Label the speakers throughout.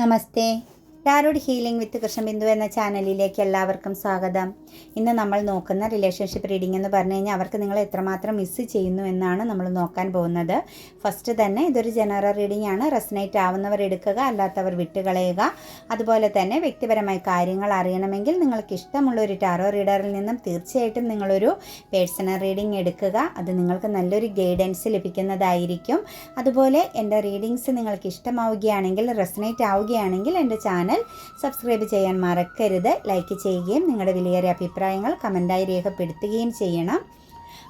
Speaker 1: ナマステ。ടാരോഡ് healing വിത്ത് കൃഷ്ണബിന്ദു എന്ന ചാനലിലേക്ക് എല്ലാവർക്കും സ്വാഗതം. ഇന്ന് നമ്മൾ നോക്കുന്ന റിലേഷൻഷിപ്പ് റീഡിംഗ് എന്ന് പറഞ്ഞു കഴിഞ്ഞാൽ അവർക്ക് നിങ്ങൾ എത്രമാത്രം മിസ് ചെയ്യുന്നു എന്നാണ് നമ്മൾ നോക്കാൻ പോകുന്നത്. ഫസ്റ്റ് തന്നെ ഇതൊരു ജനറൽ റീഡിംഗ് ആണ്. റെസനേറ്റ് ആവുന്നവർ എടുക്കുക അല്ലാത്തവർ വിട്ടുകളയുക. അതുപോലെ തന്നെ വ്യക്തിപരമായ കാര്യങ്ങൾ അറിയണമെങ്കിൽ നിങ്ങൾക്ക് ഇഷ്ടമുള്ള ഒരു ടാറോ റീഡറിൽ നിന്നും തീർച്ചയായിട്ടും നിങ്ങളൊരു പേഴ്സണൽ റീഡിംഗ് എടുക്കുക. അത് നിങ്ങൾക്ക് നല്ലൊരു ഗൈഡൻസ് ലഭിക്കുന്നതായിരിക്കും. അതുപോലെ എന്റെ റീഡിങ്സ് നിങ്ങൾക്ക് ഇഷ്ടമാവുകയാണെങ്കിൽ റെസനേറ്റ് ആവുകയാണെങ്കിൽ എന്റെ ചാനൽ സബ്സ്ക്രൈബ് ചെയ്യാൻ മറക്കരുത്. ലൈക്ക് ചെയ്യുകയും നിങ്ങളുടെ വിലയേറിയ അഭിപ്രായങ്ങൾ കമന്റായി രേഖപ്പെടുത്തുകയും ചെയ്യണം.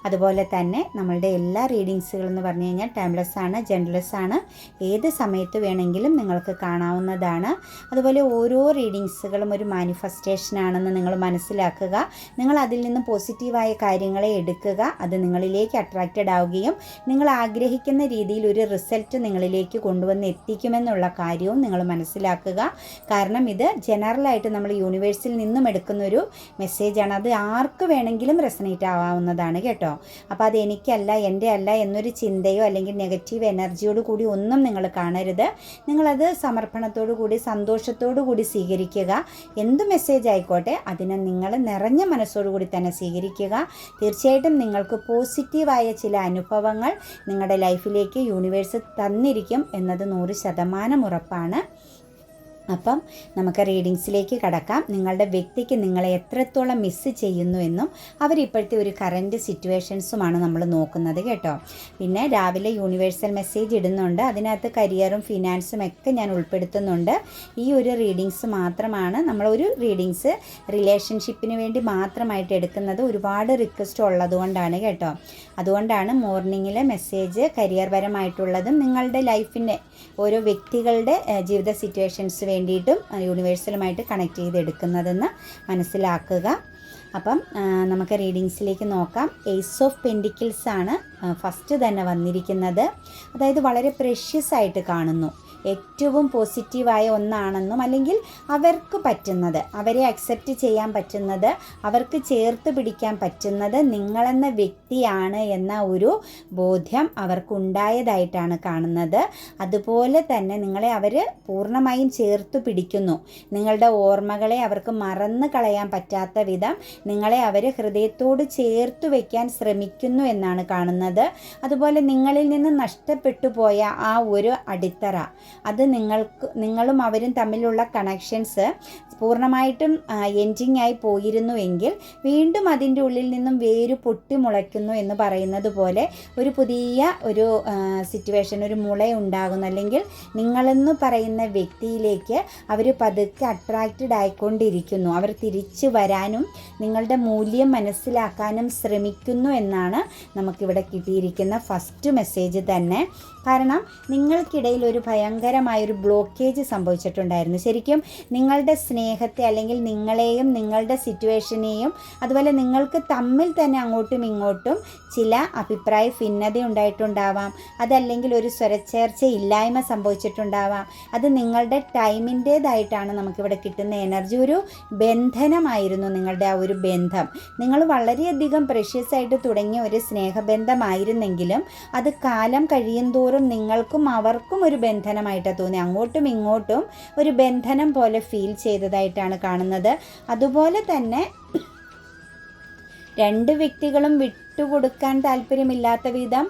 Speaker 1: അതുപോലെ തന്നെ നമ്മളുടെ എല്ലാ റീഡിങ്സുകളെന്ന് പറഞ്ഞു കഴിഞ്ഞാൽ ടൈംലെസ് ആണ് ജെൻഡ്ലെസ് ആണ്. ഏത് സമയത്ത് വേണമെങ്കിലും നിങ്ങൾക്ക് കാണാവുന്നതാണ്. അതുപോലെ ഓരോ റീഡിങ്സുകളും ഒരു മാനിഫെസ്റ്റേഷൻ ആണെന്ന് നിങ്ങൾ മനസ്സിലാക്കുക. നിങ്ങൾ അതിൽ നിന്ന് പോസിറ്റീവായ കാര്യങ്ങളെ എടുക്കുക. അത് നിങ്ങളിലേക്ക് അട്രാക്റ്റഡ് ആവുകയും നിങ്ങൾ ആഗ്രഹിക്കുന്ന രീതിയിൽ ഒരു റിസൾട്ട് നിങ്ങളിലേക്ക് കൊണ്ടുവന്ന് എത്തിക്കുമെന്നുള്ള കാര്യവും നിങ്ങൾ മനസ്സിലാക്കുക. കാരണം ഇത് ജനറലായിട്ട് നമ്മൾ യൂണിവേഴ്സിൽ നിന്നും എടുക്കുന്ന ഒരു മെസ്സേജാണ് അത് ആർക്ക് വേണമെങ്കിലും റെസനേറ്റ് ആവാവുന്നതാണ് കേട്ടോ. അപ്പോൾ അത് എനിക്കല്ല എന്റെ അല്ല എന്നൊരു ചിന്തയോ അല്ലെങ്കിൽ നെഗറ്റീവ് എനർജിയോട് കൂടി ഒന്നും നിങ്ങൾ കാണരുത്. നിങ്ങളത് സമർപ്പണത്തോടു കൂടി സന്തോഷത്തോടു കൂടി സ്വീകരിക്കുക. എന്ത് മെസ്സേജ് ആയിക്കോട്ടെ അതിനെ നിങ്ങൾ നിറഞ്ഞ മനസ്സോടുകൂടി തന്നെ സ്വീകരിക്കുക. തീർച്ചയായിട്ടും നിങ്ങൾക്ക് പോസിറ്റീവായ ചില അനുഭവങ്ങൾ നിങ്ങളുടെ ലൈഫിലേക്ക് യൂണിവേഴ്സ് തന്നിരിക്കും എന്നത് നൂറ് ശതമാനം ഉറപ്പാണ്. അപ്പം നമുക്ക് റീഡിങ്സിലേക്ക് കടക്കാം. നിങ്ങളുടെ വ്യക്തിക്ക് നിങ്ങളെ എത്രത്തോളം മിസ് ചെയ്യുന്നു എന്നും അവരിപ്പോഴത്തെ ഒരു കറന്റ് സിറ്റുവേഷൻസുമാണ് നമ്മൾ നോക്കുന്നത് കേട്ടോ. പിന്നെ രാവിലെ യൂണിവേഴ്സൽ മെസ്സേജ് ഇടുന്നുണ്ട്. അതിനകത്ത് കരിയറും ഫിനാൻസും ഒക്കെ ഞാൻ ഉൾപ്പെടുത്തുന്നുണ്ട്. ഈ ഒരു റീഡിങ്സ് മാത്രമാണ് നമ്മളൊരു റീഡിങ്സ് റിലേഷൻഷിപ്പിന് വേണ്ടി മാത്രമായിട്ട് എടുക്കുന്നത്. ഒരുപാട് റിക്വസ്റ്റ് ഉള്ളതുകൊണ്ടാണ് കേട്ടോ. അതുകൊണ്ടാണ് മോർണിംഗിലെ മെസ്സേജ് കരിയർ പരമായിട്ടുള്ളതും നിങ്ങളുടെ ലൈഫിന്റെ ഓരോ വ്യക്തികളുടെ ജീവിത സിറ്റുവേഷൻസ് വേണ്ടിയിട്ടും യൂണിവേഴ്സലുമായിട്ട് കണക്ട് ചെയ്തെടുക്കുന്നതെന്ന് മനസ്സിലാക്കുക. അപ്പം നമുക്ക് റീഡിങ്സിലേക്ക് നോക്കാം. എയ്സ് ഓഫ് പെൻഡിക്കിൾസ് ആണ് ഫസ്റ്റ് തന്നെ വന്നിരിക്കുന്നത്. അതായത് വളരെ പ്രഷ്യസ് ആയിട്ട് കാണുന്നു. ഏറ്റവും പോസിറ്റീവായ ഒന്നാണെന്നും അല്ലെങ്കിൽ അവർക്ക് പറ്റുന്നത് അവരെ അക്സെപ്റ്റ് ചെയ്യാൻ പറ്റുന്നത് അവർക്ക് ചേർത്ത് പിടിക്കാൻ പറ്റുന്നത് നിങ്ങളെന്ന വ്യക്തിയാണ് എന്ന ഒരു ബോധ്യം അവർക്കുണ്ടായതായിട്ടാണ് കാണുന്നത്. അതുപോലെ തന്നെ നിങ്ങളെ അവർ പൂർണമായും ചേർത്ത് പിടിക്കുന്നു. നിങ്ങളുടെ ഓർമ്മകളെ അവർക്ക് മറന്നു കളയാൻ പറ്റാത്ത വിധം നിങ്ങളെ അവർ ഹൃദയത്തോട് ചേർത്ത് വയ്ക്കാൻ ശ്രമിക്കുന്നു എന്നാണ് കാണുന്നത്. അതുപോലെ നിങ്ങളിൽ നിന്ന് നഷ്ടപ്പെട്ടു പോയ ആ ഒരു അടിത്തറ അത് നിങ്ങൾക്ക് നിങ്ങളും അവരും തമ്മിലുള്ള കണക്ഷൻസ് പൂർണമായിട്ടും എൻഡിങ് ആയി പോയിരുന്നു എങ്കിൽ വീണ്ടും അതിന്റെ ഉള്ളിൽ നിന്നും വേര് പൊട്ടി മുളയ്ക്കുന്നു എന്ന് പറയുന്നത് പോലെ ഒരു പുതിയ ഒരു സിറ്റുവേഷൻ ഒരു മുള ഉണ്ടാകുന്നു. അല്ലെങ്കിൽ നിങ്ങളെന്ന് പറയുന്ന വ്യക്തിയിലേക്ക് അവർ പതുക്കെ അട്രാക്റ്റഡ് ആയിക്കൊണ്ടിരിക്കുന്നു. അവർ തിരിച്ചു വരാനും നിങ്ങളുടെ മൂല്യം മനസ്സിലാക്കാനും ശ്രമിക്കുന്നു എന്നാണ് നമുക്കിവിടെ കിട്ടിയിരിക്കുന്ന ഫസ്റ്റ് മെസ്സേജ് തന്നെ. കാരണം നിങ്ങൾക്കിടയിൽ ഒരു ഭയങ്കരമായൊരു ബ്ലോക്കേജ് സംഭവിച്ചിട്ടുണ്ടായിരുന്നു. ശരിക്കും നിങ്ങളുടെ സ്നേഹത്തെ അല്ലെങ്കിൽ നിങ്ങളെയും നിങ്ങളുടെ സിറ്റുവേഷനെയും അതുപോലെ നിങ്ങൾക്ക് തമ്മിൽ തന്നെ അങ്ങോട്ടും ഇങ്ങോട്ടും ചില അഭിപ്രായ ഭിന്നത ഉണ്ടായിട്ടുണ്ടാവാം. അതല്ലെങ്കിൽ ഒരു സ്വരച്ചേർച്ച ഇല്ലായ്മ സംഭവിച്ചിട്ടുണ്ടാവാം. അത് നിങ്ങളുടെ ടൈമിന്റേതായിട്ടാണ് നമുക്കിവിടെ കിട്ടുന്ന എനർജി ഒരു ബന്ധനമായിരുന്നു നിങ്ങളുടെ ആ ഒരു ബന്ധം. നിങ്ങൾ വളരെയധികം പ്രഷ്യസ് ആയിട്ട് തുടങ്ങിയ ഒരു സ്നേഹബന്ധമായിരുന്നെങ്കിലും അത് കാലം കഴിയും തോറും നിങ്ങൾക്കും അവർക്കും ഒരു ബന്ധനമായിട്ടാണ് തോന്നി അങ്ങോട്ടും ഇങ്ങോട്ടും ഒരു ബന്ധനം പോലെ ഫീൽ ചെയ്തതായിട്ടാണ് കാണുന്നത്. അതുപോലെ തന്നെ രണ്ട് വ്യക്തികളും വിട്ടുകൊടുക്കാൻ താല്പര്യമില്ലാത്ത വിധം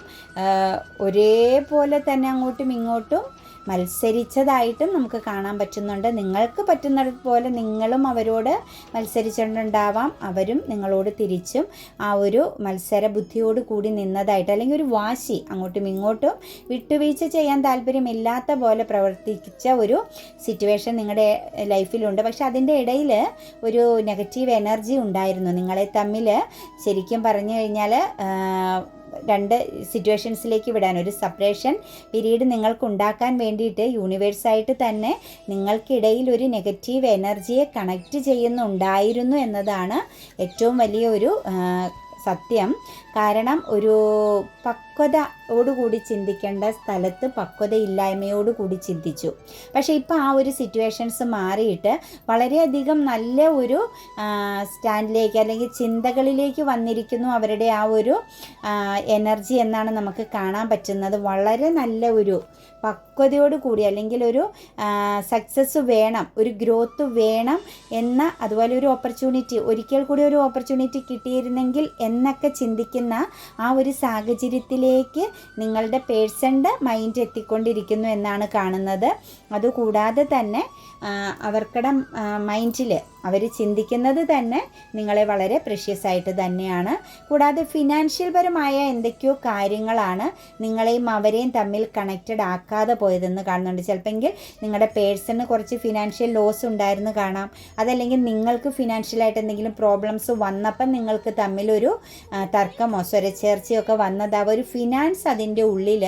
Speaker 1: ഒരേപോലെ തന്നെ അങ്ങോട്ടും ഇങ്ങോട്ടും മത്സരിച്ചതായിട്ടും നമുക്ക് കാണാൻ പറ്റുന്നുണ്ട്. നിങ്ങൾക്ക് പറ്റുന്നത് പോലെ നിങ്ങളും അവരോട് മത്സരിച്ചിട്ടുണ്ടാവാം. അവരും നിങ്ങളോട് തിരിച്ചും ആ ഒരു മത്സര ബുദ്ധിയോട് കൂടി നിന്നതായിട്ട് അല്ലെങ്കിൽ ഒരു വാശി അങ്ങോട്ടും ഇങ്ങോട്ടും വിട്ടുവീഴ്ച ചെയ്യാൻ താല്പര്യമില്ലാത്ത പോലെ പ്രവർത്തിച്ച ഒരു സിറ്റുവേഷൻ നിങ്ങളുടെ ലൈഫിലുണ്ട്. പക്ഷെ അതിന്റെ ഇടയിൽ ഒരു നെഗറ്റീവ് എനർജി ഉണ്ടായിരുന്നു. നിങ്ങളെ തമ്മിൽ ശരിക്കും പറഞ്ഞു കഴിഞ്ഞാൽ രണ്ട് സിറ്റുവേഷൻസിലേക്ക് വിടാൻ. ഒരു സെപ്പറേഷൻ പീരീഡ് നിങ്ങൾക്ക് ഉണ്ടാക്കാൻ വേണ്ടിയിട്ട് യൂണിവേഴ്സായിട്ട് തന്നെ നിങ്ങൾക്കിടയിൽ ഒരു നെഗറ്റീവ് എനർജിയെ കണക്റ്റ് ചെയ്യുന്നുണ്ടായിരുന്നു എന്നതാണ് ഏറ്റവും വലിയ ഒരു സത്യം. കാരണം ഒരു പക്വതയോടുകൂടി ചിന്തിക്കേണ്ട സ്ഥലത്ത് പക്വതയില്ലായ്മയോടുകൂടി ചിന്തിച്ചു. പക്ഷേ ഇപ്പോൾ ആ ഒരു സിറ്റുവേഷൻസ് മാറിയിട്ട് വളരെയധികം നല്ല ഒരു സ്റ്റാൻഡിലേക്ക് അല്ലെങ്കിൽ ചിന്തകളിലേക്ക് വന്നിരിക്കുന്നു അവരുടെ ആ ഒരു എനർജി എന്നാണ് നമുക്ക് കാണാൻ പറ്റുന്നത്. വളരെ നല്ല ഒരു പക്വതയോട് കൂടി അല്ലെങ്കിൽ ഒരു സക്സസ് വേണം ഒരു ഗ്രോത്ത് വേണം എന്ന അതുപോലെ ഒരു ഓപ്പർച്യൂണിറ്റി ഒരിക്കൽ കൂടി ഒരു ഓപ്പർച്യൂണിറ്റി കിട്ടിയിരുന്നെങ്കിൽ എന്നൊക്കെ ചിന്തിക്കുന്ന ആ ഒരു സാഹചര്യത്തിലേക്ക് നിങ്ങളുടെ പേഴ്സന്റെ മൈൻഡ് എത്തിക്കൊണ്ടിരിക്കുന്നു എന്നാണ് കാണുന്നത്. അതുകൂടാതെ തന്നെ അവർക്കടെ മൈൻഡിൽ അവർ ചിന്തിക്കുന്നത് തന്നെ നിങ്ങളെ വളരെ പ്രഷ്യസ് ആയിട്ട് തന്നെയാണ്. കൂടാതെ ഫിനാൻഷ്യൽ പരമായ എന്തൊക്കെയോ കാര്യങ്ങളാണ് നിങ്ങളെയും അവരെയും തമ്മിൽ കണക്റ്റഡ് ആക്കാതെ പോയതെന്ന് കാണുന്നുണ്ട്. ചിലപ്പോൾ നിങ്ങളുടെ പേഴ്സണ് കുറച്ച് ഫിനാൻഷ്യൽ ലോസ് ഉണ്ടായിരുന്നു കാണാം. അതല്ലെങ്കിൽ നിങ്ങൾക്ക് ഫിനാൻഷ്യലായിട്ട് എന്തെങ്കിലും പ്രോബ്ലംസ് വന്നപ്പം നിങ്ങൾക്ക് തമ്മിലൊരു തർക്കമോ സ്വരച്ചേർച്ചയോ ഒക്കെ വന്നതാവും ഒരു ഫിനാൻസ് അതിന്റെ ഉള്ളിൽ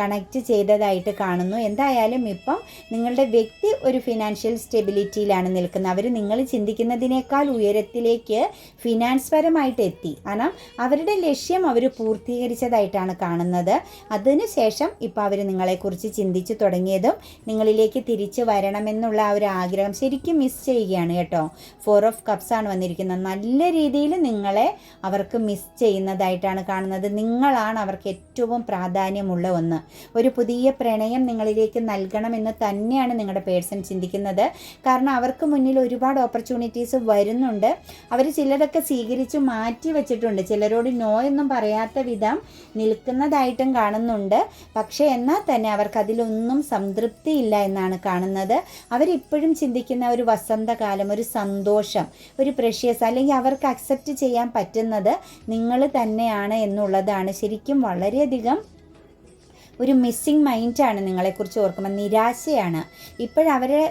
Speaker 1: കണക്റ്റ് ചെയ്തതായിട്ട് കാണുന്നു. എന്തായാലും ഇപ്പം നിങ്ങളുടെ വ്യക്തി ഒരു ഫിനാൻഷ്യൽ സ്റ്റെബിലിറ്റിയിലാണ് നിൽക്കുന്നത്. അവർ നിങ്ങൾ ചിന്തിക്കുന്നതിനേക്കാൾ ഉയരത്തിലേക്ക് ഫിനാൻസ് പരമായിട്ട് എത്തി. കാരണം അവരുടെ ലക്ഷ്യം അവർ പൂർത്തീകരിച്ചതായിട്ടാണ് കാണുന്നത്. അതിനുശേഷം ഇപ്പോൾ അവർ നിങ്ങളെക്കുറിച്ച് ചിന്തിച്ചു തുടങ്ങിയതും നിങ്ങളിലേക്ക് തിരിച്ചു വരണമെന്നുള്ള ഒരു ആഗ്രഹം ശരിക്കും മിസ് ചെയ്യുകയാണ് കേട്ടോ. ഫോർ ഓഫ് കപ്സ് ആണ് വന്നിരിക്കുന്നത്. നല്ല രീതിയിൽ നിങ്ങളെ അവർക്ക് മിസ് ചെയ്യുന്നതായിട്ടാണ് കാണുന്നത്. നിങ്ങളാണ് അവർക്ക് ഏറ്റവും പ്രാധാന്യമുള്ള ഒന്ന്. ഒരു പുതിയ പ്രണയം നിങ്ങളിലേക്ക് നൽകണമെന്ന് തന്നെയാണ് നിങ്ങളുടെ പേഴ്സൺ ചിന്തിക്കുന്നത്. കാരണം അവർക്ക് മുന്നിൽ ഒരുപാട് ഓപ്പർച്യൂണിറ്റീസ് വരുന്നുണ്ട്. അവർ ചിലതൊക്കെ സ്വീകരിച്ച് മാറ്റി വെച്ചിട്ടുണ്ട്. ചിലരോട് നോ എന്നും പറയാത്ത വിധം നിൽക്കുന്നതായിട്ടും കാണുന്നുണ്ട്. പക്ഷേ എന്നാൽ തന്നെ അവർക്ക് അതിലൊന്നും സംതൃപ്തിയില്ല എന്നാണ് കാണുന്നത്. അവരിപ്പോഴും ചിന്തിക്കുന്ന ഒരു വസന്തകാലം ഒരു സന്തോഷം ഒരു പ്രഷ്യസ് അല്ലെങ്കിൽ അവർക്ക് അക്സെപ്റ്റ് ചെയ്യാൻ പറ്റുന്നത് നിങ്ങൾ തന്നെയാണ് എന്നുള്ളതാണ്. ശരിക്കും വളരെയധികം ഒരു മിസ്സിങ് മൈൻഡാണ് നിങ്ങളെക്കുറിച്ച് ഓർക്കുമ്പോൾ നിരാശയാണ്. ഇപ്പോഴവരെ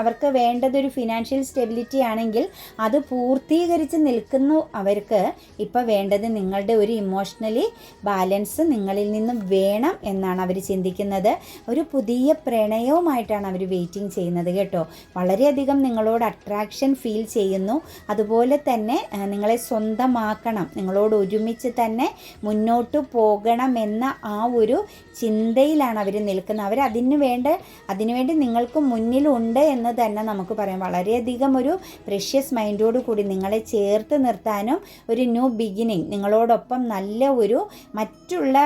Speaker 1: അവർക്ക് വേണ്ടതൊരു ഫിനാൻഷ്യൽ സ്റ്റെബിലിറ്റി ആണെങ്കിൽ അത് പൂർത്തീകരിച്ച് നിൽക്കുന്നു അവർക്ക്. ഇപ്പോൾ വേണ്ടത് നിങ്ങളുടെ ഒരു ഇമോഷണലി ബാലൻസ് നിങ്ങളിൽ നിന്നും വേണം എന്നാണ് അവർ ചിന്തിക്കുന്നത്. ഒരു പുതിയ പ്രണയവുമായിട്ടാണ് അവർ വെയിറ്റിംഗ് ചെയ്യുന്നത് കേട്ടോ. വളരെയധികം നിങ്ങളോട് അട്രാക്ഷൻ ഫീൽ ചെയ്യുന്നു. അതുപോലെ തന്നെ നിങ്ങളെ സ്വന്തമാക്കണം. നിങ്ങളോട് ഒരുമിച്ച് തന്നെ മുന്നോട്ട് പോകണമെന്ന ആ ഒരു ചിന്തയിലാണ് അവർ നിൽക്കുന്നത്. അവർ അതിന് വേണ്ട അതിനുവേണ്ടി നിങ്ങൾക്ക് മുന്നിലുണ്ട് എന്ന് തന്നെ നമുക്ക് പറയാം. വളരെയധികം ഒരു പ്രഷ്യസ് മൈൻഡോട് കൂടി നിങ്ങളെ ചേർത്ത് നിർത്താനും ഒരു ന്യൂ ബിഗിനിങ് നിങ്ങളോടൊപ്പം നല്ല ഒരു മറ്റുള്ള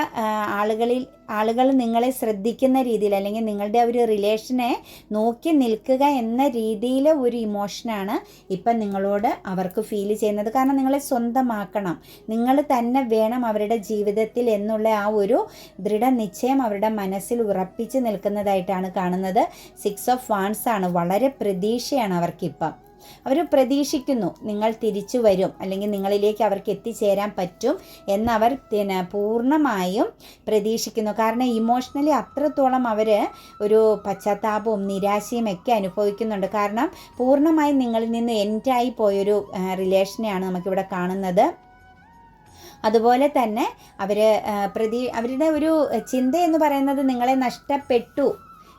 Speaker 1: ആളുകളിൽ ആളുകൾ നിങ്ങളെ ശ്രദ്ധിക്കുന്ന രീതിയിൽ അല്ലെങ്കിൽ നിങ്ങളുടെ ഒരു റിലേഷനെ നോക്കി നിൽക്കുക എന്ന രീതിയിൽ ഒരു ഇമോഷനാണ് ഇപ്പം നിങ്ങളോട് അവർക്ക് ഫീൽ ചെയ്യുന്നത്. കാരണം നിങ്ങളെ സ്വന്തമാക്കണം. നിങ്ങൾ തന്നെ വേണം അവരുടെ ജീവിതത്തിൽ എന്നുള്ള ആ ഒരു ദൃഢനിശ്ചയം അവരുടെ മനസ്സിൽ ഉറപ്പിച്ച് നിൽക്കുന്നതായിട്ടാണ് കാണുന്നത്. സിക്സ് ഓഫ് വാൺസ് ആണ്. വളരെ പ്രതീക്ഷയാണ് അവർക്കിപ്പം. അവർ പ്രതീക്ഷിക്കുന്നു നിങ്ങൾ തിരിച്ചു വരും അല്ലെങ്കിൽ നിങ്ങളിലേക്ക് അവർക്ക് എത്തിച്ചേരാൻ പറ്റും എന്നവർ പിന്നെ പൂർണമായും പ്രതീക്ഷിക്കുന്നു. കാരണം ഇമോഷണലി അത്രത്തോളം അവർ ഒരു പശ്ചാത്താപവും നിരാശയും ഒക്കെ അനുഭവിക്കുന്നുണ്ട്. കാരണം പൂർണമായും നിങ്ങളിൽ നിന്ന് എന്റായി പോയൊരു റിലേഷനെയാണ് നമുക്കിവിടെ കാണുന്നത്. അതുപോലെ തന്നെ അവർ പ്രതി അവരുടെ ഒരു ചിന്ത എന്ന് പറയുന്നത് നിങ്ങളെ നഷ്ടപ്പെട്ടു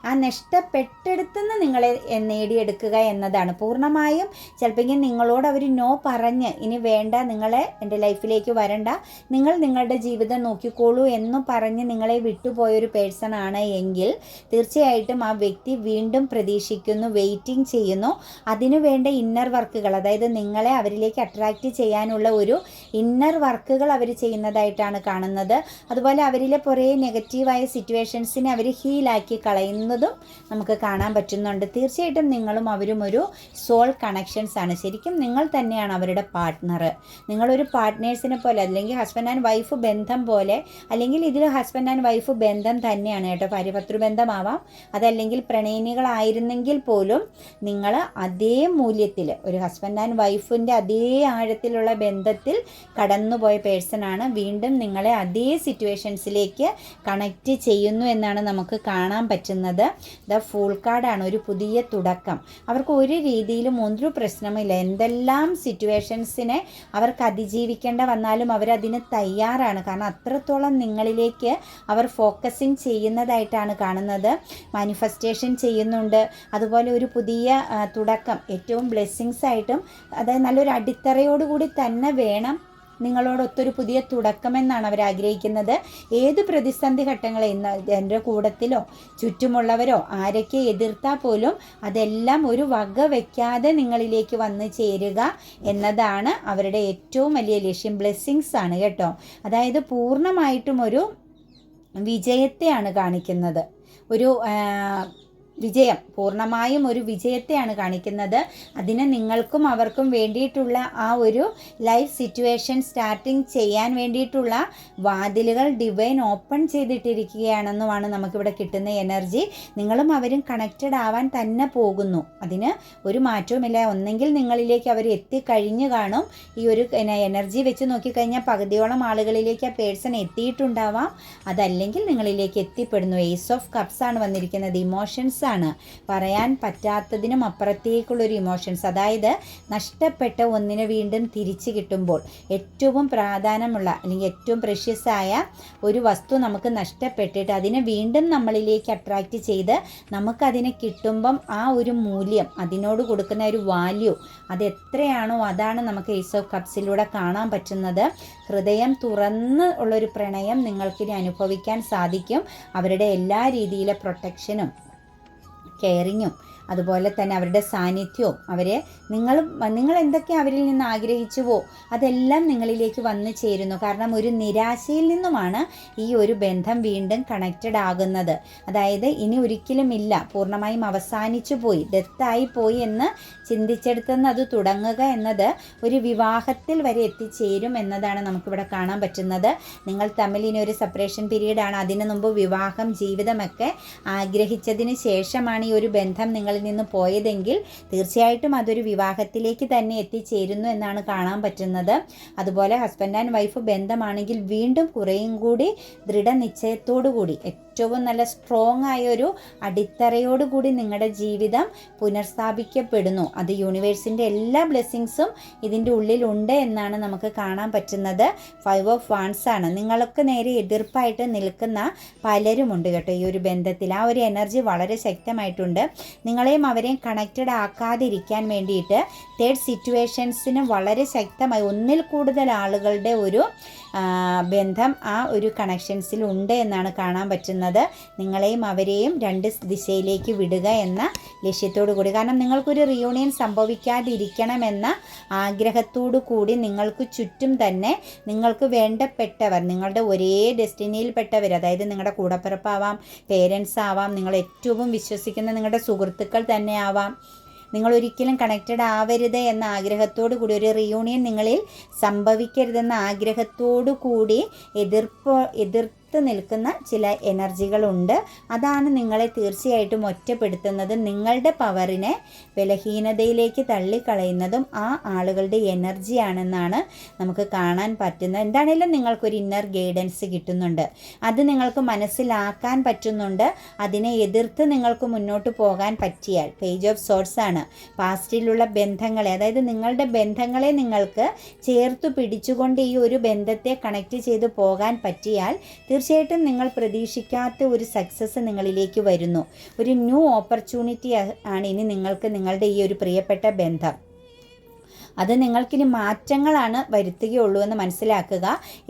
Speaker 1: ആ നഷ്ടപ്പെട്ടെടുത്തുനിന്ന് നിങ്ങളെ എ- നേടിയെടുക്കുക എന്നതാണ്. പൂർണമായും ചിലപ്പോൾ നിങ്ങളോട് അവർ നോ പറഞ്ഞ് ഇനി വേണ്ട നിങ്ങളെ എന്റെ ലൈഫിലേക്ക് വരണ്ട നിങ്ങൾ നിങ്ങളുടെ ജീവിതം നോക്കിക്കോളൂ എന്ന് പറഞ്ഞ് നിങ്ങളെ വിട്ടുപോയൊരു പേഴ്സൺ ആണ് എങ്കിൽ തീർച്ചയായിട്ടും ആ വ്യക്തി വീണ്ടും പ്രതീക്ഷിക്കുന്നു വെയിറ്റിംഗ് ചെയ്യുന്നു. അതിനു വേണ്ട ഇന്നർ വർക്കുകൾ അതായത് നിങ്ങളെ അവരിലേക്ക് അട്രാക്റ്റ് ചെയ്യാനുള്ള ഒരു ഇന്നർ വർക്കുകൾ അവർ ചെയ്യുന്നതായിട്ടാണ് കാണുന്നത്. അതുപോലെ അവരിലെ കുറേ നെഗറ്റീവായ സിറ്റുവേഷൻസിനെ അവർ ഹീലാക്കി കളയുന്നതും നമുക്ക് കാണാൻ പറ്റുന്നുണ്ട്. തീർച്ചയായിട്ടും നിങ്ങളും അവരും ഒരു സോൾ കണക്ഷൻസ് ആണ്. ശരിക്കും നിങ്ങൾ തന്നെയാണ് അവരുടെ പാർട്ട്ണർ നിങ്ങളൊരു പാർട്ട്നേഴ്സിനെ പോലെ അല്ലെങ്കിൽ ഹസ്ബൻഡ് ആൻഡ് വൈഫ് ബന്ധം പോലെ അല്ലെങ്കിൽ ഇതിൽ ഹസ്ബൻഡ് ആൻഡ് വൈഫ് ബന്ധം തന്നെയാണ് കേട്ടോ. ഭാര്യഭർത്തൃ ബന്ധമാവാം അതല്ലെങ്കിൽ പ്രണയിനികളായിരുന്നെങ്കിൽ പോലും നിങ്ങൾ അതേ മൂല്യത്തിൽ ഒരു ഹസ്ബൻഡ് ആൻഡ് വൈഫിന്റെ അതേ ആഴത്തിലുള്ള ബന്ധത്തിൽ കടന്നുപോയ പേഴ്സണാണ് വീണ്ടും നിങ്ങളെ അതേ സിറ്റുവേഷൻസിലേക്ക് കണക്റ്റ് ചെയ്യുന്നു എന്നാണ് നമുക്ക് കാണാൻ പറ്റുന്നത്. ദ ഫുൾ കാർഡാണ് ഒരു പുതിയ തുടക്കം. അവർക്ക് ഒരു രീതിയിലും ഒരു പ്രശ്നമില്ല. എന്തെല്ലാം സിറ്റുവേഷൻസിനെ അവർക്ക് അതിജീവിക്കേണ്ട വന്നാലും അവരതിന് തയ്യാറാണ്. കാരണം അത്രത്തോളം നിങ്ങളിലേക്ക് അവർ ഫോക്കസിങ് ചെയ്യുന്നതായിട്ടാണ് കാണുന്നത്. മാനിഫെസ്റ്റേഷൻ ചെയ്യുന്നുണ്ട്. അതുപോലെ ഒരു പുതിയ തുടക്കം. ഏറ്റവും ബ്ലെസ്സിങ്സ് ആയിട്ടും അതായത് നല്ലൊരു അടിത്തറയോടുകൂടി തന്നെ വേണം നിങ്ങളോടൊത്തൊരു പുതിയ തുടക്കമെന്നാണ് അവർ ആഗ്രഹിക്കുന്നത്. ഏത് പ്രതിസന്ധി ഘട്ടങ്ങളെ ഇന്ന് എന്റെ കൂടത്തിലോ ചുറ്റുമുള്ളവരോ ആരൊക്കെ എതിർത്താൽ പോലും അതെല്ലാം ഒരു വക വയ്ക്കാതെ നിങ്ങളിലേക്ക് വന്ന് ചേരുക എന്നതാണ് അവരുടെ ഏറ്റവും വലിയ ലക്ഷ്യം. ബ്ലെസ്സിങ്സ് ആണ് കേട്ടോ. അതായത് പൂർണമായിട്ടും ഒരു വിജയത്തെയാണ് കാണിക്കുന്നത്. ഒരു വിജയം. പൂർണമായും ഒരു വിജയത്തെയാണ് കാണിക്കുന്നത്. അതിന് നിങ്ങൾക്കും അവർക്കും വേണ്ടിയിട്ടുള്ള ആ ഒരു ലൈഫ് സിറ്റുവേഷൻ സ്റ്റാർട്ടിങ് ചെയ്യാൻ വേണ്ടിയിട്ടുള്ള വാതിലുകൾ ഡിവൈൻ ഓപ്പൺ ചെയ്തിട്ടിരിക്കുകയാണെന്നുമാണ് നമുക്കിവിടെ കിട്ടുന്ന എനർജി നിങ്ങളും അവരും കണക്റ്റഡ് ആവാൻ തന്നെ പോകുന്നു. അതിന് ഒരു മാറ്റവുമില്ല. ഒന്നെങ്കിൽ നിങ്ങളിലേക്ക് അവർ എത്തിക്കഴിഞ്ഞു കാണും. ഈ ഒരു എനർജി വെച്ച് നോക്കിക്കഴിഞ്ഞാൽ പകുതിയോളം ആളുകളിലേക്ക് ആ പേഴ്സൺ എത്തിയിട്ടുണ്ടാവാം. അതല്ലെങ്കിൽ നിങ്ങളിലേക്ക് എത്തിപ്പെടുന്നു. ഏസ് ഓഫ് കപ്സ് ആണ് വന്നിരിക്കുന്നത്. ഇമോഷൻസ് ആണ് പറയാൻ പറ്റാത്തതിനും അപ്പുറത്തേക്കുള്ളൊരു ഇമോഷൻസ് അതായത് നഷ്ടപ്പെട്ട ഒന്നിനെ വീണ്ടും തിരിച്ചു കിട്ടുമ്പോൾ ഏറ്റവും പ്രാധാന്യമുള്ള അല്ലെങ്കിൽ ഏറ്റവും പ്രഷ്യസായ ഒരു വസ്തു നമുക്ക് നഷ്ടപ്പെട്ടിട്ട് അതിനെ വീണ്ടും നമ്മളിലേക്ക് അട്രാക്റ്റ് ചെയ്ത് നമുക്കതിനെ കിട്ടുമ്പം ആ ഒരു മൂല്യം അതിനോട് കൊടുക്കുന്ന ഒരു വാല്യൂ അത് എത്രയാണോ അതാണ് നമുക്ക് ഏസ് ഓഫ് കപ്സിലൂടെ കാണാൻ പറ്റുന്നത്. ഹൃദയം തുറന്ന് ഉള്ളൊരു പ്രണയം നിങ്ങൾക്കിനി അനുഭവിക്കാൻ സാധിക്കും. അവരുടെ എല്ലാ രീതിയിലെ പ്രൊട്ടക്ഷനും കെയറിങ്ങും അതുപോലെ തന്നെ അവരുടെ സാന്നിധ്യവും അവരെ നിങ്ങൾ നിങ്ങൾ എന്തൊക്കെ അവരിൽ നിന്ന് ആഗ്രഹിച്ചുവോ അതെല്ലാം നിങ്ങളിലേക്ക് വന്നു ചേരുന്നു. കാരണം ഒരു നിരാശയിൽ നിന്നുമാണ് ഈ ഒരു ബന്ധം വീണ്ടും കണക്റ്റഡ് ആകുന്നത്. അതായത് ഇനി ഒരിക്കലും ഇല്ല. പൂർണമായും അവസാനിച്ചു പോയി ഡെത്തായി പോയി എന്ന് ചിന്തിച്ചെടുത്തുനിന്ന് അത് തുടങ്ങുക എന്നത് ഒരു വിവാഹത്തിൽ വരെ എത്തിച്ചേരും എന്നതാണ് നമുക്കിവിടെ കാണാൻ പറ്റുന്നത്. നിങ്ങൾ തമ്മിൽ ഇനി ഒരു സെപ്പറേഷൻ പീരീഡാണ് അതിനു മുമ്പ് വിവാഹം ജീവിതമൊക്കെ ആഗ്രഹിച്ചതിന് ശേഷമാണ് ഈ ഒരു ബന്ധം നിന്ന് പോയതെങ്കിൽ തീർച്ചയായിട്ടും അതൊരു വിവാഹത്തിലേക്ക് തന്നെ എത്തിച്ചേരുന്നു എന്നാണ് കാണാൻ പറ്റുന്നത്. അതുപോലെ ഹസ്ബൻഡ് ആൻഡ് വൈഫ് ബന്ധമാണെങ്കിൽ വീണ്ടും കുറേയും കൂടി ദൃഢനിശ്ചയത്തോടു കൂടി ഏറ്റവും നല്ല സ്ട്രോങ് ആയ ഒരു അടിത്തറയോടുകൂടി നിങ്ങളുടെ ജീവിതം പുനഃസ്ഥാപിക്കപ്പെടുന്നു അത് യൂണിവേഴ്സിന്റെ എല്ലാ ബ്ലെസ്സിങ്സും ഇതിന്റെ ഉള്ളിലുണ്ട് എന്നാണ് നമുക്ക് കാണാൻ പറ്റുന്നത്. ഫൈവ് ഓഫ് വാൺസ് ആണ്. നിങ്ങൾക്ക് നേരെ എതിർപ്പായിട്ട് നിൽക്കുന്ന പലരുമുണ്ട് കേട്ടോ ഈ ഒരു ബന്ധത്തിൽ. ആ ഒരു എനർജി വളരെ ശക്തമായിട്ടുണ്ട്. നിങ്ങളെയും അവരെയും കണക്റ്റഡ് ആക്കാതിരിക്കാൻ വേണ്ടിയിട്ട് തേർഡ് സിറ്റുവേഷൻസിന് വളരെ ശക്തമായി ഒന്നിൽ കൂടുതൽ ആളുകളുടെ ഒരു ബന്ധം ആ ഒരു കണക്ഷൻസിൽ ഉണ്ട് എന്നാണ് കാണാൻ പറ്റുന്നത്. നിങ്ങളെയും അവരെയും രണ്ട് ദിശയിലേക്ക് വിടുക എന്ന ലക്ഷ്യത്തോടു കൂടി. കാരണം നിങ്ങൾക്കൊരു റിയൂണിയൻ സംഭവിക്കാതിരിക്കണമെന്ന ആഗ്രഹത്തോടു കൂടി നിങ്ങൾക്ക് ചുറ്റും തന്നെ നിങ്ങൾക്ക് വേണ്ടപ്പെട്ടവർ നിങ്ങളുടെ ഒരേ ഡെസ്റ്റിനിയിൽപ്പെട്ടവർ അതായത് നിങ്ങളുടെ കൂടപ്പിറപ്പാവാം പേരൻസ് ആവാം നിങ്ങൾ ഏറ്റവും വിശ്വസിക്കുന്ന നിങ്ങളുടെ സുഹൃത്തുക്കൾ തന്നെ ആവാം. നിങ്ങൾ ഒരിക്കലും കണക്റ്റഡ് ആവരുത് എന്ന ആഗ്രഹത്തോടു കൂടി ഒരു റിയൂണിയൻ നിങ്ങളിൽ സംഭവിക്കരുതെന്ന ആഗ്രഹത്തോടു കൂടി എതിർപ്പ് എതിർത്ത് നിൽക്കുന്ന ചില എനർജികളുണ്ട്. അതാണ് നിങ്ങളെ തീർച്ചയായിട്ടും ഒറ്റപ്പെടുത്തുന്നത്. നിങ്ങളുടെ പവറിനെ ബലഹീനതയിലേക്ക് തള്ളിക്കളയുന്നതും ആ ആളുകളുടെ എനർജിയാണെന്നാണ് നമുക്ക് കാണാൻ പറ്റുന്നത്. എന്താണേലും നിങ്ങൾക്കൊരു ഇന്നർ ഗൈഡൻസ് കിട്ടുന്നുണ്ട്. അത് നിങ്ങൾക്ക് മനസ്സിലാക്കാൻ പറ്റുന്നുണ്ട്. അതിനെ എതിർത്ത് നിങ്ങൾക്ക് മുന്നോട്ട് പോകാൻ പറ്റിയാൽ പേജ് ഓഫ് സോർട്സ് ആണ്. പാസ്റ്റിലുള്ള ബന്ധങ്ങളെ അതായത് നിങ്ങളുടെ ബന്ധങ്ങളെ നിങ്ങൾക്ക് ചേർത്ത് പിടിച്ചുകൊണ്ട് ഈ ഒരു ബന്ധത്തെ കണക്ട് ചെയ്ത് പോകാൻ പറ്റിയാൽ തീർച്ചയായിട്ടും നിങ്ങൾ പ്രതീക്ഷിക്കാത്ത ഒരു സക്സസ് നിങ്ങളിലേക്ക് വരുന്നു. ഒരു ന്യൂ ഓപ്പർച്യൂണിറ്റി ആണ് ഇനി നിങ്ങൾക്ക് നിങ്ങളുടെ ഈ ഒരു പ്രിയപ്പെട്ട ബന്ധം. അത് നിങ്ങൾക്കിനി മാറ്റങ്ങളാണ് വരുത്തുകയുള്ളൂ എന്ന് മനസ്സിലാക്കുക.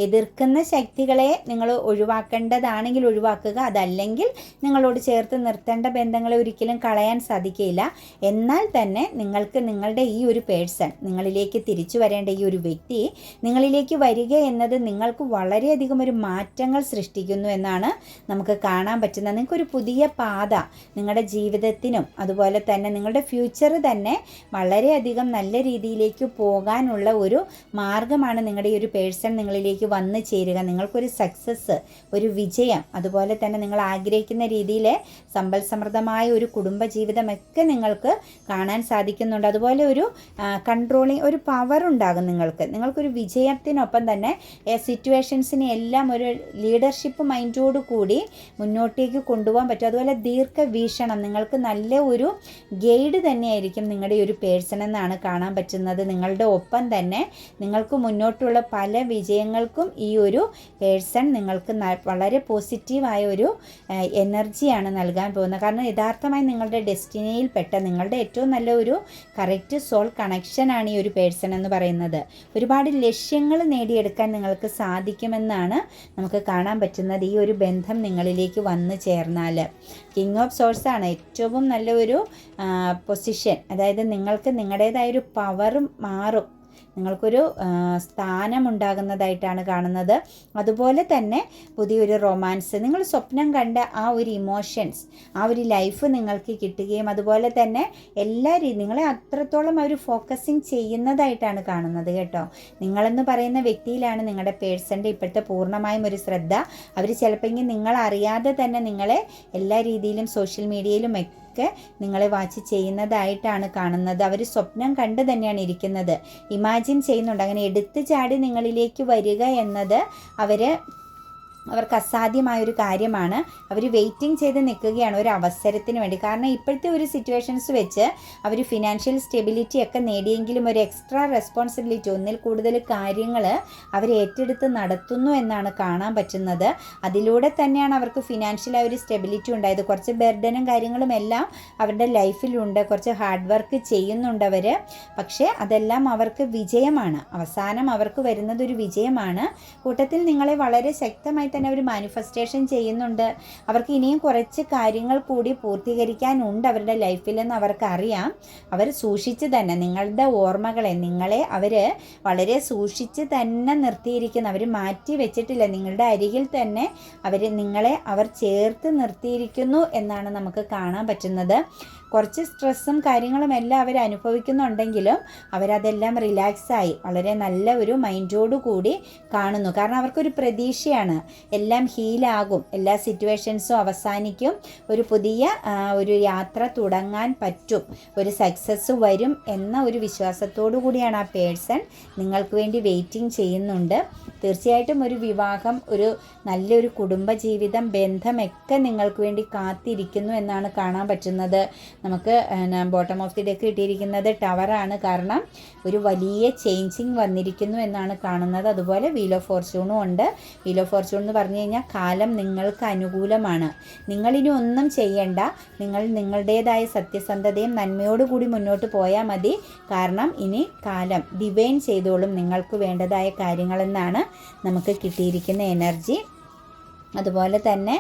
Speaker 1: എതിർക്കുന്ന ശക്തികളെ നിങ്ങൾ ഒഴിവാക്കേണ്ടതാണെങ്കിൽ ഒഴിവാക്കുക. അതല്ലെങ്കിൽ നിങ്ങളോട് ചേർത്ത് നിർത്തേണ്ട ബന്ധങ്ങളെ ഒരിക്കലും കളയാൻ സാധിക്കില്ല എന്നാൽ തന്നെ നിങ്ങൾക്ക് നിങ്ങളുടെ ഈ ഒരു പേഴ്സൺ നിങ്ങളിലേക്ക് തിരിച്ചു വരേണ്ട ഈ ഒരു വ്യക്തി നിങ്ങളിലേക്ക് വരിക എന്നത് നിങ്ങൾക്ക് വളരെയധികം ഒരു മാറ്റങ്ങൾ സൃഷ്ടിക്കുന്നു എന്നാണ് നമുക്ക് കാണാൻ പറ്റുന്നത്. നിങ്ങൾക്കൊരു പുതിയ പാത നിങ്ങളുടെ ജീവിതത്തിനും അതുപോലെ തന്നെ നിങ്ങളുടെ ഫ്യൂച്ചർ തന്നെ വളരെയധികം നല്ല രീതിയിലേക്ക് പോകാനുള്ള ഒരു മാർഗമാണ് നിങ്ങളുടെ ഈ ഒരു പേഴ്സൺ നിങ്ങളിലേക്ക് വന്നു ചേരുക. നിങ്ങൾക്കൊരു സക്സസ് ഒരു വിജയം അതുപോലെ തന്നെ നിങ്ങൾ ആഗ്രഹിക്കുന്ന രീതിയിൽ സമ്പൽ സമൃദ്ധമായ ഒരു കുടുംബ ജീവിതമൊക്കെ നിങ്ങൾക്ക് കാണാൻ സാധിക്കുന്നുണ്ട്. അതുപോലെ ഒരു കൺട്രോളിങ് ഒരു പവർ ഉണ്ടാകും നിങ്ങൾക്ക്. നിങ്ങൾക്കൊരു വിജയത്തിനൊപ്പം തന്നെ സിറ്റുവേഷൻസിനെ എല്ലാം ഒരു ലീഡർഷിപ്പ് മൈൻഡോട് കൂടി മുന്നോട്ടേക്ക് കൊണ്ടുപോകാൻ പറ്റും. അതുപോലെ ദീർഘവീക്ഷണം നിങ്ങൾക്ക് നല്ല ഒരു ഗൈഡ് തന്നെയായിരിക്കും നിങ്ങളുടെ ഒരു പേഴ്സൺ എന്നാണ് കാണാൻ പറ്റുന്നത്. നിങ്ങളുടെ ഒപ്പം തന്നെ നിങ്ങൾക്ക് മുന്നോട്ടുള്ള പല വിജയങ്ങൾക്കും ഈ ഒരു പേഴ്സൺ നിങ്ങൾക്ക് വളരെ പോസിറ്റീവായ ഒരു എനർജിയാണ് നൽകാൻ പോകുന്നത്. കാരണം യഥാർത്ഥമായി നിങ്ങളുടെ ഡെസ്റ്റിനിയിൽ പെട്ട നിങ്ങളുടെ ഏറ്റവും നല്ല ഒരു കറക്റ്റ് സോൾ കണക്ഷനാണ് ഈ ഒരു പേഴ്സൺ എന്ന് പറയുന്നത്. ഒരുപാട് ലക്ഷ്യങ്ങൾ നേടിയെടുക്കാൻ നിങ്ങൾക്ക് സാധിക്കുമെന്നാണ് നമുക്ക് കാണാൻ പറ്റുന്നത് ഈ ഒരു ബന്ധം നിങ്ങളിലേക്ക് വന്നു ചേർന്നാൽ. കിങ് ഓഫ് സോഴ്സ് ആണ് ഏറ്റവും നല്ല ഒരു പൊസിഷൻ അതായത് നിങ്ങൾക്ക് നിങ്ങളുടേതായൊരു പവറും മാറും. നിങ്ങൾക്കൊരു സ്ഥാനമുണ്ടാകുന്നതായിട്ടാണ് കാണുന്നത്. അതുപോലെ തന്നെ പുതിയൊരു റൊമാൻസ്. നിങ്ങൾ സ്വപ്നം കണ്ട ആ ഒരു ഇമോഷൻസ് ആ ഒരു ലൈഫ് നിങ്ങൾക്ക് കിട്ടുകയും അതുപോലെ തന്നെ എല്ലാ രീതി നിങ്ങളെ അത്രത്തോളം അവർ ഫോക്കസിങ് ചെയ്യുന്നതായിട്ടാണ് കാണുന്നത് കേട്ടോ. നിങ്ങളെന്ന് പറയുന്ന വ്യക്തിയിലാണ് നിങ്ങളുടെ പേഴ്സന്റെ ഇപ്പോഴത്തെ പൂർണമായും ഒരു ശ്രദ്ധ. അവർ ചിലപ്പോൾ നിങ്ങൾ അറിയാതെ തന്നെ നിങ്ങളെ എല്ലാ രീതിയിലും സോഷ്യൽ മീഡിയയിലും ഒക്കെ നിങ്ങളെ വാച്ച് ചെയ്യുന്നതായിട്ടാണ് കാണുന്നത്. അവർ സ്വപ്നം കണ്ട് തന്നെയാണ് ഇരിക്കുന്നത്. ഇമാജിൻ ചെയ്യുന്നുണ്ട്. അങ്ങനെ എടുത്തു ചാടി നിങ്ങളിലേക്ക് വരിക എന്നത് അവർ അവർക്ക് അസാധ്യമായ ഒരു കാര്യമാണ്. അവർ വെയിറ്റിംഗ് ചെയ്ത് നിൽക്കുകയാണ് ഒരു അവസരത്തിന് വേണ്ടി. കാരണം ഇപ്പോഴത്തെ ഒരു സിറ്റുവേഷൻസ് വെച്ച് അവർ ഫിനാൻഷ്യൽ സ്റ്റെബിലിറ്റി ഒക്കെ നേടിയെങ്കിലും ഒരു എക്സ്ട്രാ റെസ്പോൺസിബിലിറ്റി ഒന്നിൽ കൂടുതൽ കാര്യങ്ങൾ അവർ ഏറ്റെടുത്ത് നടത്തുന്നു എന്നാണ് കാണാൻ പറ്റുന്നത്. അതിലൂടെ തന്നെയാണ് അവർക്ക് ഫിനാൻഷ്യലായ ഒരു സ്റ്റെബിലിറ്റി ഉണ്ടായത്. കുറച്ച് ബെർഡനും കാര്യങ്ങളും എല്ലാം അവരുടെ ലൈഫിലുണ്ട് കുറച്ച് ഹാർഡ് വർക്ക് ചെയ്യുന്നുണ്ട് അവർ പക്ഷേ അതെല്ലാം അവർക്ക് വിജയമാണ്. അവസാനം അവർക്ക് വരുന്നത് ഒരു വിജയമാണ്. കൂട്ടത്തിൽ നിങ്ങളെ വളരെ ശക്തമായി തന്നെ അവർ മാനിഫെസ്റ്റേഷൻ ചെയ്യുന്നുണ്ട്. അവർക്ക് ഇനിയും കുറച്ച് കാര്യങ്ങൾ കൂടി പൂർത്തീകരിക്കാനുണ്ട് അവരുടെ ലൈഫിലെന്ന് അവർക്കറിയാം. അവർ സൂക്ഷിച്ച് തന്നെ നിങ്ങളുടെ ഓർമ്മകളെ നിങ്ങളെ അവർ വളരെ സൂക്ഷിച്ച് തന്നെ നിർത്തിയിരിക്കുന്നു. അവർ മാറ്റി വെച്ചിട്ടില്ല. നിങ്ങളുടെ അരികിൽ തന്നെ അവർ നിങ്ങളെ അവർ ചേർത്ത് നിർത്തിയിരിക്കുന്നു എന്നാണ് നമുക്ക് കാണാൻ പറ്റുന്നത്. കുറച്ച് സ്ട്രെസ്സും കാര്യങ്ങളും എല്ലാം അവർ അനുഭവിക്കുന്നുണ്ടെങ്കിലും അവരതെല്ലാം റിലാക്സായി. വളരെ നല്ല ഒരു മൈൻഡോടുകൂടി കാണുന്നു. കാരണം അവർക്കൊരു പ്രതീക്ഷയാണ്. എല്ലാം ഹീലാകും. എല്ലാ സിറ്റുവേഷൻസും അവസാനിക്കും. ഒരു പുതിയ ഒരു യാത്ര തുടങ്ങാൻ പറ്റും. ഒരു സക്സസ് വരും എന്ന ഒരു വിശ്വാസത്തോടു കൂടിയാണ് ആ പേഴ്സൺ നിങ്ങൾക്ക് വേണ്ടി വെയിറ്റിംഗ് ചെയ്യുന്നുണ്ട്. തീർച്ചയായിട്ടും ഒരു വിവാഹം ഒരു നല്ലൊരു കുടുംബജീവിതം ബന്ധമൊക്കെ നിങ്ങൾക്ക് വേണ്ടി കാത്തിരിക്കുന്നു എന്നാണ് കാണാൻ പറ്റുന്നത്. നമുക്ക് ബോട്ടം ഓഫ് ദി ഡെക്ക് കിട്ടിയിരിക്കുന്നത് ടവറാണ്. കാരണം ഒരു വലിയ ചേഞ്ചിങ് വന്നിരിക്കുന്നു എന്നാണ് കാണുന്നത്. അതുപോലെ വീൽ ഓഫ് ഫോർച്യൂണും ഉണ്ട്. വീൽ ഓഫ് ഫോർച്യൂൺ എന്ന് പറഞ്ഞു കഴിഞ്ഞാൽ കാലം നിങ്ങൾക്ക് അനുകൂലമാണ്. നിങ്ങളിനി ഒന്നും ചെയ്യേണ്ട. നിങ്ങൾ നിങ്ങളുടേതായ സത്യസന്ധതയും നന്മയോടുകൂടി മുന്നോട്ട് പോയാൽ മതി. കാരണം ഇനി കാലം ഡിവൈൻ ചെയ്തോളും നിങ്ങൾക്ക് വേണ്ടതായ കാര്യങ്ങളെന്നാണ് നമുക്ക് കിട്ടിയിരിക്കുന്ന എനർജി അതുപോലെ തന്നെ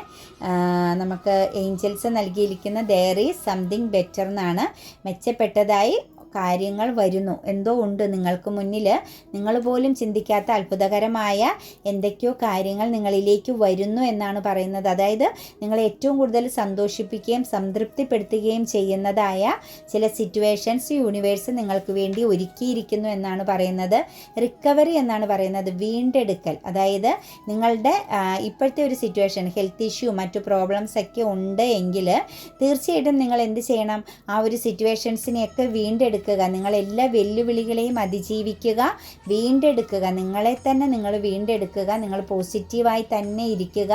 Speaker 1: നമുക്ക് ഏഞ്ചൽസ് നൽകിയിരിക്കുന്ന ദർ ഈസ് സംതിങ് ബെറ്റർ എന്നാണ് മെച്ചപ്പെട്ടതായി കാര്യങ്ങൾ വരുന്നു. എന്തോ ഉണ്ട് നിങ്ങൾക്ക് മുന്നിൽ. നിങ്ങൾ പോലും ചിന്തിക്കാത്ത അത്ഭുതകരമായ എന്തൊക്കെയോ കാര്യങ്ങൾ നിങ്ങളിലേക്ക് വരുന്നു എന്നാണ് പറയുന്നത്. അതായത് നിങ്ങളെ ഏറ്റവും കൂടുതൽ സന്തോഷിപ്പിക്കുകയും സംതൃപ്തിപ്പെടുത്തുകയും ചെയ്യുന്നതായ ചില സിറ്റുവേഷൻസ് യൂണിവേഴ്സ് നിങ്ങൾക്ക് വേണ്ടി ഒരുക്കിയിരിക്കുന്നു എന്നാണ് പറയുന്നത്. റിക്കവറി എന്നാണ് പറയുന്നത്. വീണ്ടെടുക്കൽ. അതായത് നിങ്ങളുടെ ഇപ്പോഴത്തെ ഒരു സിറ്റുവേഷൻ ഹെൽത്ത് ഇഷ്യൂ മറ്റു പ്രോബ്ലംസ് ഒക്കെ ഉണ്ട് എങ്കിൽ തീർച്ചയായിട്ടും നിങ്ങൾ എന്ത് ചെയ്യണം? ആ ഒരു സിറ്റുവേഷൻസിനെയൊക്കെ വീണ്ടെടുക്കുക വീണ്ടെടുക്കുക നിങ്ങൾ എല്ലാ വെല്ലുവിളികളെയും അതിജീവിക്കുക. വീണ്ടെടുക്കുക. നിങ്ങളെ തന്നെ നിങ്ങൾ വീണ്ടെടുക്കുക. നിങ്ങൾ പോസിറ്റീവായി തന്നെ ഇരിക്കുക.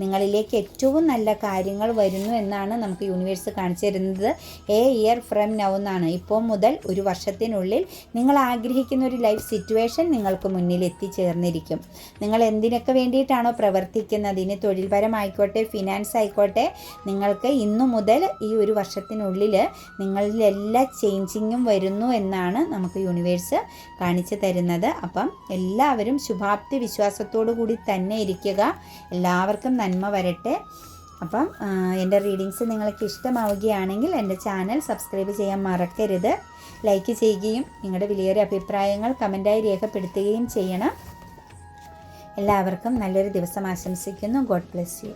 Speaker 1: നിങ്ങളിലേക്ക് ഏറ്റവും നല്ല കാര്യങ്ങൾ വരുന്നു എന്നാണ് നമുക്ക് യൂണിവേഴ്സ് കാണിച്ചു തരുന്നത്. എ ഇയർ ഫ്രം നൗ എന്നാണ്. ഇപ്പോൾ മുതൽ ഒരു വർഷത്തിനുള്ളിൽ നിങ്ങൾ ആഗ്രഹിക്കുന്ന ഒരു ലൈഫ് സിറ്റുവേഷൻ നിങ്ങൾക്ക് മുന്നിൽ എത്തിച്ചേർന്നിരിക്കും. നിങ്ങൾ എന്തിനൊക്കെ വേണ്ടിയിട്ടാണോ പ്രവർത്തിക്കുന്നത്? ഇനി തൊഴിൽപരമായിക്കോട്ടെ ഫിനാൻസ് ആയിക്കോട്ടെ നിങ്ങൾക്ക് ഇന്നു മുതൽ ഈ ഒരു വർഷത്തിനുള്ളിൽ നിങ്ങളിലെല്ലാ ചേഞ്ചിങ്ങും വരുന്നു എന്നാണ് നമുക്ക് യൂണിവേഴ്സ് കാണിച്ചു തരുന്നത്. അപ്പം എല്ലാവരും ശുഭാപ്തി വിശ്വാസത്തോടു കൂടി തന്നെ ഇരിക്കുക. എല്ലാവർക്കും നന്മ വരട്ടെ. അപ്പം എന്റെ റീഡിങ്സ് നിങ്ങൾക്ക് ഇഷ്ടമാവുകയാണെങ്കിൽ എന്റെ ചാനൽ സബ്സ്ക്രൈബ് ചെയ്യാൻ മറക്കരുത്. ലൈക്ക് ചെയ്യുകയും നിങ്ങളുടെ വിലയേറിയ അഭിപ്രായങ്ങൾ കമന്റായി രേഖപ്പെടുത്തുകയും ചെയ്യണം. എല്ലാവർക്കും നല്ലൊരു ദിവസം ആശംസിക്കുന്നു. God bless you